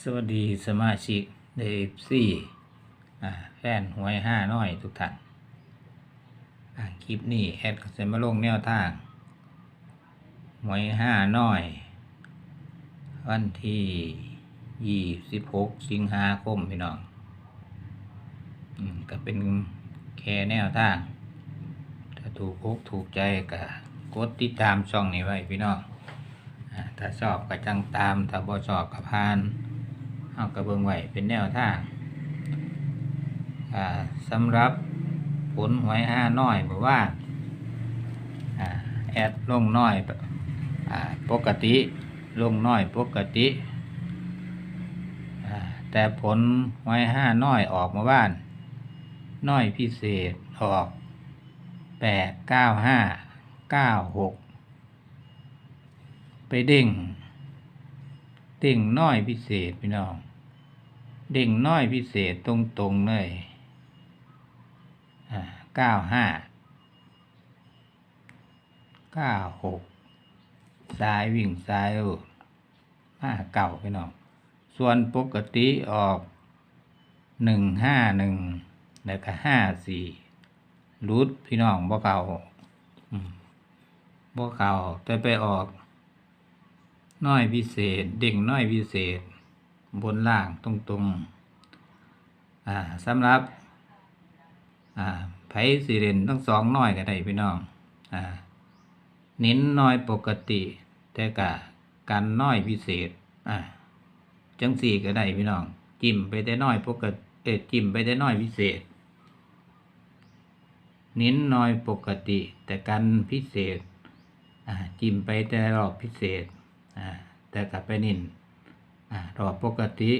สวัสดีสมาชิกเดฟซี่แฟนหวยห้าน้อยทุกท่านอ่าคลิปนี้แอดก็จะมาลงแนวทาง หวยห้าน้อย วันที่ยี่สิบหกสิงหาคมพี่น้องอืมก็เป็นแค่แนวทาง ถ้าถูกอกถูกใจก็กดติดตามช่องนี้ไว้พี่น้องอ่าถ้าชอบก็จังตาม ถ้าบ่ชอบก็ผ่าน เอากระเบื้องไหวเป็นแนวทางอ่าสำหรับผลหวยห้าน้อยบอกว่าอ่าแอดลงน้อยปกติลงน้อยปกติแต่ผลหวยห้าน้อยออกมาบ้านน้อยพิเศษออกแปดเก้าห้าเก้าหกไปเด้งเด้งน้อยพิเศษพี่น้อง เด้งน้อยพิเศษตรงตรงๆเลยเก้าห้าเก้าหกซ้ายวิ่งซ้ายลูกห้าเก่าพี่น้อง ส่วนปกติออกหนึ่งห้าหนึ่งแล้วก็ห้าสี่รูดพี่น้องบ่เก่าบ่เก่าแต่ไปออก น้อยพิเศษ เด้งน้อยพิเศษ บนล่างตรงตรงๆอ่าสำหรับอ่าไผสีเรนทั้งสองน้อยก็ได้พี่น้องอ่าเน้นน้อยปกติ แต่กะกันน้อยพิเศษอ่าจังสี่ก็ได้พี่น้อง จิ้มไปแต่น้อยปกติเอจิ้มไปแต่น้อยพิเศษ เน้นน้อยปกติ แต่กันพิเศษอ่าจิ้มไปแต่รอบพิเศษอ่าแต่กลับไปนินอ่า รอบปกติ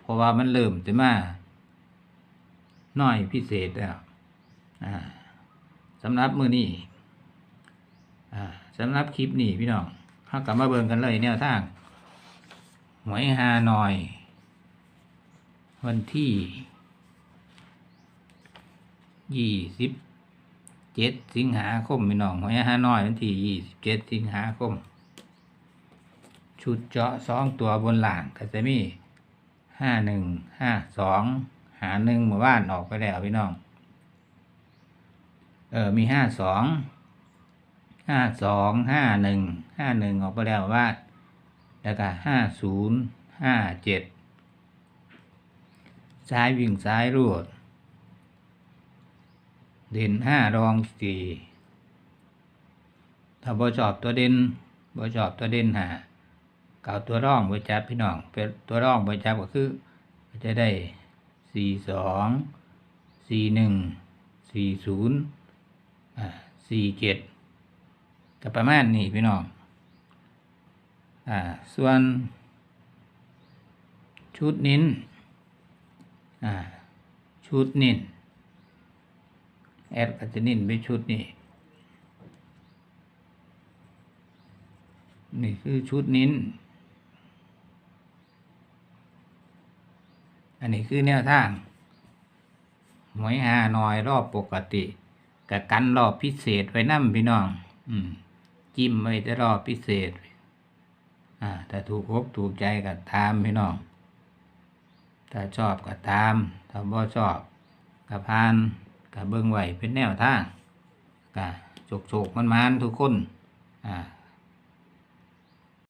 เพราะว่ามันเริ่มจะมาน้อยพิเศษแล้วสำหรับมือนี้อ่สำหรับคลิปนี้พี่น้องเรากลับมาเบิ่งกันเลยแนวทางหวยฮานอย วันที่ยี่สิบเจ็ดสิงหาคมพี่น้องหวยฮานอยวันที่ยี่สิบเจ็ดสิงหาคม ชุดเจาะสองตัวบนหลังก็จะมีห้าหนึ่งห้าสองหาหนึ่งหมู่บ้านออกไปแล้วพี่น้อง เออมีห้าสองห้าสองห้าหนึ่งห้าหนึ่งออกไปแล้วว่าแล้วก็ห้าศูนย์ห้าเจ็ดซ้ายวิ่งซ้ายรูด เด่นห้ารองสี่ถ้าบ่ชอบตัวเด่นบ่ชอบตัวเด่นหา เก่าตัวร่องบริจับพี่น้องเป็นตัวร่องบริจับก็คือจะได้สี่สองสี่หนึ่งสี่ศูนย์อ่าสี่เจ็ดก็ประมาณนี้พี่น้องอ่าส่วนชุดนิ้นอ่าชุดนิ้นแอดก็จะนิ้นไปชุดนี้นี่คือชุดนิ้น อันนี้คือแนวทางหวยหาหน่อยรอบปกติกับกันรอบพิเศษไว้นั่มพี่น้อง อืม จิ้มไว้แต่รอบพิเศษ อ่าถ้าถูกอกถูกใจก็ตามพี่น้อง ถ้าชอบก็ตาม ถ้าบ่ชอบก็พานก็เบิ่งไหวเป็นแนวทางก็โฉกๆมันๆทุกคน อ่า